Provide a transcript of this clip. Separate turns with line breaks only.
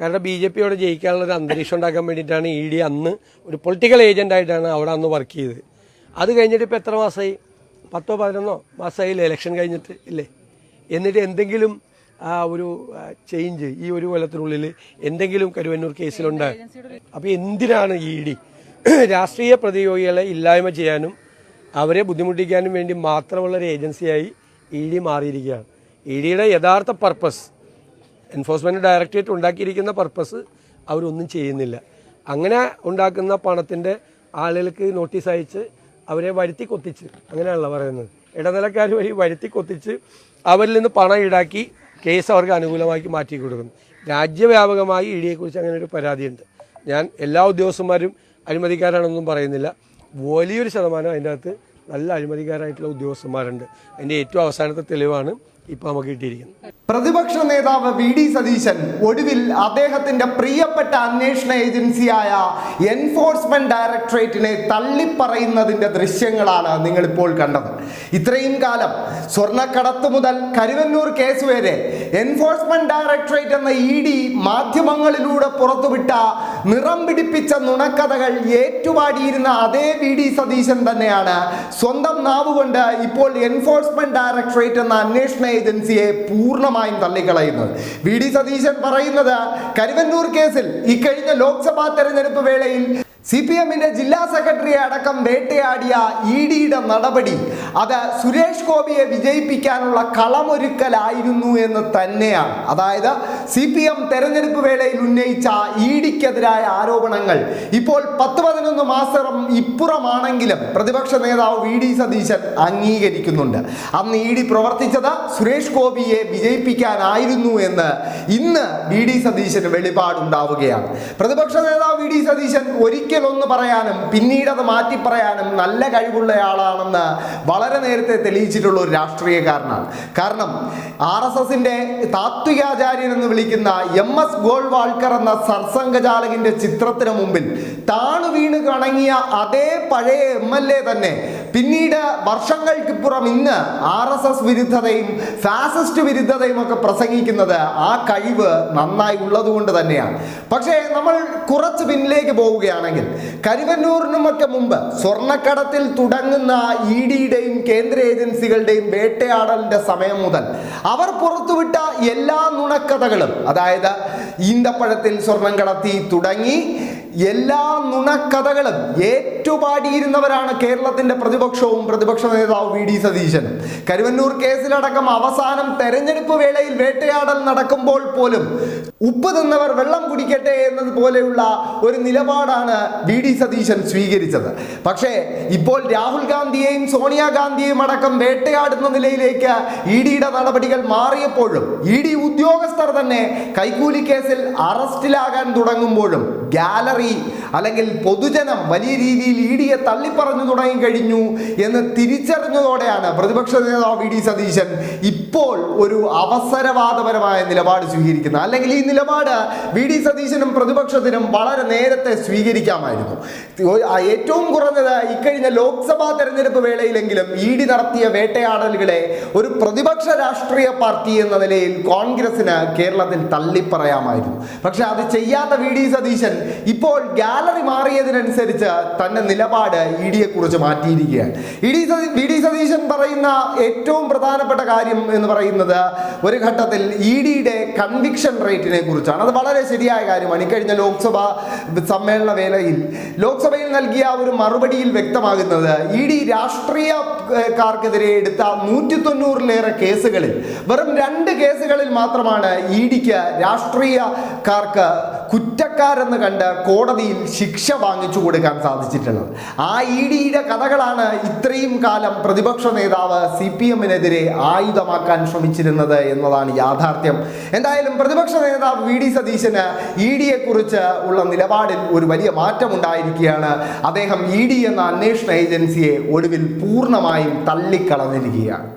കാരണം B J പിയോട് ജയിക്കാനുള്ള ഒരു അന്തരീക്ഷം ഉണ്ടാക്കാൻ വേണ്ടിയിട്ടാണ് ഇ ഡി അന്ന് ഒരു പൊളിറ്റിക്കൽ ഏജന്റ് ആയിട്ടാണ് അവിടെ അന്ന് വർക്ക് ചെയ്തത്. അത് കഴിഞ്ഞിട്ട് ഇപ്പോൾ എത്ര മാസമായി? പത്തോ പതിനൊന്നോ മാസമായില്ലേ ഇലക്ഷൻ കഴിഞ്ഞിട്ട് ഇല്ലേ? എന്നിട്ട് എന്തെങ്കിലും ആ ഒരു ചേഞ്ച് ഈ ഒരു കൊല്ലത്തിനുള്ളിൽ എന്തെങ്കിലും കരുവന്നൂർ കേസിലുണ്ട്. അപ്പോൾ എന്തിനാണ് ഇ ഡി രാഷ്ട്രീയ പ്രതിയോഗികളെ ഇല്ലായ്മ ചെയ്യാനും അവരെ ബുദ്ധിമുട്ടിക്കാനും വേണ്ടി മാത്രമുള്ള ഒരു ഏജൻസിയായി ഇ ഡി മാറിയിരിക്കുകയാണ്. ഇ ഡിയുടെ യഥാർത്ഥ പർപ്പസ് എൻഫോഴ്സ്മെന്റ് ഡയറക്ടറേറ്റ് ഉണ്ടാക്കിയിരിക്കുന്ന പർപ്പസ് അവരൊന്നും ചെയ്യുന്നില്ല. അങ്ങനെ ഉണ്ടാക്കുന്ന പണത്തിന്റെ ആളുകൾക്ക് നോട്ടീസ് അയച്ച് അവരെ വരുത്തി കൊത്തിച്ച് അങ്ങനെയാണല്ലോ പറയുന്നത്. ഇടനിലക്കാർ വഴി വരുത്തി കൊത്തിച്ച് അവരിൽ നിന്ന് പണം ഈടാക്കി കേസ് അവർക്ക് അനുകൂലമാക്കി മാറ്റി കൊടുക്കുന്നു. രാജ്യവ്യാപകമായി ഇ ഡിയെക്കുറിച്ച് അങ്ങനെ ഒരു പരാതിയുണ്ട്. ഞാൻ എല്ലാ ഉദ്യോഗസ്ഥന്മാരും അഴിമതിക്കാരാണെന്നൊന്നും പറയുന്നില്ല. വലിയൊരു ശതമാനം അതിന്റെ അകത്ത് നല്ല അഴിമതിക്കാരായിട്ടുള്ള ഉദ്യോഗസ്ഥന്മാരുണ്ട്. അതിന്റെ ഏറ്റവും അവസാനത്തെ തെളിവാണ് ഇപ്പോൾ നമുക്ക് കിട്ടിയിരിക്കുന്നത്.
പ്രതിപക്ഷ നേതാവ് വി ഡി സതീശൻ ഒടുവിൽ അദ്ദേഹത്തിന്റെ പ്രിയപ്പെട്ട അന്വേഷണ ഏജൻസിയായ എൻഫോഴ്സ്മെന്റ് ഡയറക്ടറേറ്റിനെ തള്ളിപ്പറയുന്നതിന്റെ ദൃശ്യങ്ങളാണ് നിങ്ങളിപ്പോൾ കണ്ടത്. ഇത്രയും കാലം സ്വർണക്കടത്ത് മുതൽ കരുവന്നൂർ കേസ് വരെ എൻഫോഴ്സ്മെന്റ് ഡയറക്ടറേറ്റ് എന്ന ഇ ഡി മാധ്യമങ്ങളിലൂടെ പുറത്തുവിട്ട നിറം പിടിപ്പിച്ച നുണക്കഥകൾ ഏറ്റുപാടിയിരുന്ന അതേ വി ഡി സതീശൻ തന്നെയാണ്. സ്വന്തം നാവുകൊണ്ട് ഇപ്പോൾ എൻഫോഴ്സ്മെന്റ് ഡയറക്ടറേറ്റ് എന്ന അന്വേഷണ ഏജൻസിയെ പൂർണമായും തള്ളിക്കളയുന്നത് വി ഡി സതീശൻ പറയുന്നത് കരുവന്നൂർ കേസിൽ ഇക്കഴിഞ്ഞ ലോക്സഭാ തെരഞ്ഞെടുപ്പ് വേളയിൽ സി പി എമ്മിന്റെ ജില്ലാ സെക്രട്ടറിയെ അടക്കം വേട്ടയാടിയ ഇ ഡിയുടെ നടപടി. അത് സുരേഷ് ഗോപിയെ വിജയിപ്പിക്കാനുള്ള കളമൊരുക്കലായിരുന്നു എന്ന് തന്നെയാണ്. അതായത് സി പി എം തെരഞ്ഞെടുപ്പ് വേളയിൽ ഉന്നയിച്ച ഇ ഡിക്കെതിരായ ആരോപണങ്ങൾ ഇപ്പോൾ പത്ത് പതിനൊന്ന് മാസം ഇപ്പുറമാണെങ്കിലും പ്രതിപക്ഷ നേതാവ് വി ഡി സതീശൻ അംഗീകരിക്കുന്നുണ്ട്. അന്ന് ഇ ഡി പ്രവർത്തിച്ചത് സുരേഷ് ഗോപിയെ വിജയിപ്പിക്കാനായിരുന്നു എന്ന് ഇന്ന് വി ഡി സതീശന് വെളിപാടുണ്ടാവുകയാണ്. പ്രതിപക്ഷ നേതാവ് വി ഡി സതീശൻ ഒരിക്കൽ ഒന്ന് പറയാനും പിന്നീട് അത് മാറ്റി പറയാനും നല്ല കഴിവുള്ളയാളാണെന്ന് വളരെ നേരത്തെ തെളിയിച്ചിട്ടുള്ള ഒരു രാഷ്ട്രീയക്കാരനാണ്. കാരണം ആർ എസ് എസിന്റെ താത്വികാചാര്യൻ എന്ന് വിളിക്കുന്ന എം എസ് ഗോൾവാൾക്കർ എന്ന സർസംഘചാലകിന്റെ ചിത്രത്തിന് മുമ്പിൽ താണു വീണ് കണങ്ങിയ അതേ പഴയ എം എൽ എ തന്നെ പിന്നീട് വർഷങ്ങൾക്കിപ്പുറം ഇന്ന് ആർ എസ് എസ് വിരുദ്ധതയും ഫാസിസ്റ്റ് വിരുദ്ധതയും ഒക്കെ പ്രസംഗിക്കുന്നത് ആ കഴിവ് നന്നായി ഉള്ളതുകൊണ്ട് തന്നെയാണ്. പക്ഷേ നമ്മൾ കുറച്ച് പിന്നിലേക്ക് പോവുകയാണെങ്കിൽ കരുവന്നൂറിനുമൊക്കെ മുമ്പ് സ്വർണക്കടത്തിൽ തുടങ്ങുന്ന ഇ ഡിയുടെയും കേന്ദ്ര ഏജൻസികളുടെയും വേട്ടയാടലിന്റെ സമയം മുതൽ അവർ പുറത്തുവിട്ട എല്ലാ നുണക്കഥകളും അതായത് ഈന്തപ്പഴത്തിൽ സ്വർണം കടത്തി തുടങ്ങി എല്ലാ നുണക്കഥകളും ഏറ്റുപാടിയിരുന്നവരാണ് കേരളത്തിന്റെ പ്രതിപക്ഷവും പ്രതിപക്ഷ നേതാവ് വി ഡി സതീശനും. കരുവന്നൂർ കേസിലടക്കം അവസാനം തെരഞ്ഞെടുപ്പ് വേളയിൽ വേട്ടയാടൽ നടക്കുമ്പോൾ പോലും ഉപ്പ് തിന്നവർ വെള്ളം കുടിക്കട്ടെ എന്നതുപോലെയുള്ള ഒരു നിലപാടാണ് വി ഡി സതീശൻ സ്വീകരിച്ചത്. പക്ഷേ ഇപ്പോൾ രാഹുൽ ഗാന്ധിയെയും സോണിയാഗാന്ധിയെയും അടക്കം വേട്ടയാടുന്ന നിലയിലേക്ക് ഇ ഡിയുടെ നടപടികൾ മാറിയപ്പോഴും ഇ ഡി ഉദ്യോഗസ്ഥർ തന്നെ കൈക്കൂലി കേസിൽ അറസ്റ്റിലാകാൻ തുടങ്ങുമ്പോഴും ഗാലറി അല്ലെങ്കിൽ പൊതുജനം വലിയ രീതിയിൽ ഇ ഡിയെ തള്ളിപ്പറഞ്ഞു തുടങ്ങി കഴിഞ്ഞു എന്ന് തിരിച്ചറിഞ്ഞതോടെയാണ് പ്രതിപക്ഷ നേതാവ് വി ഡി സതീശൻ ഇപ്പോൾ ഒരു അവസരവാദപരമായ നിലപാട് സ്വീകരിക്കുന്നത്. അല്ലെങ്കിൽ ഈ നിലപാട് വി ഡി സതീശനും പ്രതിപക്ഷത്തിനും വളരെ നേരത്തെ സ്വീകരിക്കാമായിരുന്നു. ഏറ്റവും കുറഞ്ഞത് ഇക്കഴിഞ്ഞ ലോക്സഭാ തെരഞ്ഞെടുപ്പ് വേളയിലെങ്കിലും ഇ ഡി നടത്തിയ വേട്ടയാടലുകളെ ഒരു പ്രതിപക്ഷ രാഷ്ട്രീയ പാർട്ടി എന്ന നിലയിൽ കോൺഗ്രസിന് കേരളത്തിൽ തള്ളിപ്പറയാമായിരുന്നു. പക്ഷെ അത് ചെയ്യാത്ത വി ഡി സതീശൻ ഇപ്പോൾ ഗാലറി മാറിയതിനനുസരിച്ച് തന്റെ നിലപാട് ഇ ഡിയെ കുറിച്ച് മാറ്റിയിരിക്കുകയാണ്. E D V D Satheesan പറയുന്ന ഏറ്റവും പ്രധാനപ്പെട്ട കാര്യം എന്ന് പറയുന്നത് ഒരു ഘട്ടത്തിൽ ഇ ഡിയുടെ കൺവിക്ഷൻ റേറ്റിനെ കുറിച്ചാണ്. അത് വളരെ ശരിയായ കാര്യമാണ്. ഇക്കഴിഞ്ഞ ലോക്സഭാ സമ്മേളന വേളയിൽ ലോക്സഭയിൽ നൽകിയ ഒരു മറുപടിയിൽ വ്യക്തമാകുന്നത് ഇ ഡി രാഷ്ട്രീയക്കാർക്കെതിരെ എടുത്ത നൂറ്റി തൊണ്ണൂറിലേറെ കേസുകളിൽ വെറും രണ്ട് കേസുകളിൽ മാത്രമാണ് ഇ ഡിക്ക് രാഷ്ട്രീയക്കാർക്ക് കുറ്റക്കാരെന്ന് കണ്ട് കോടതിയിൽ ശിക്ഷ വാങ്ങിച്ചു കൊടുക്കാൻ സാധിച്ചിട്ടുള്ളത്. ആ ഇ ഡിയുടെ കഥകളാണ് ഇത്രയും കാലം പ്രതിപക്ഷ നേതാവ് സി പി എമ്മിനെതിരെ ആയുധമാക്കാൻ ശ്രമിച്ചിരുന്നത് എന്നതാണ് യാഥാർത്ഥ്യം. എന്തായാലും പ്രതിപക്ഷ നേതാവ് വി ഡി സതീശന് ഇ ഡിയെ കുറിച്ച് ഉള്ള നിലപാടിൽ ഒരു വലിയ മാറ്റം ഉണ്ടായിരിക്കുകയാണ് അദ്ദേഹം ഇ ഡി എന്ന അന്വേഷണ ഏജൻസിയെ ഒടുവിൽ പൂർണമായും തള്ളിക്കളഞ്ഞിരിക്കുകയാണ്.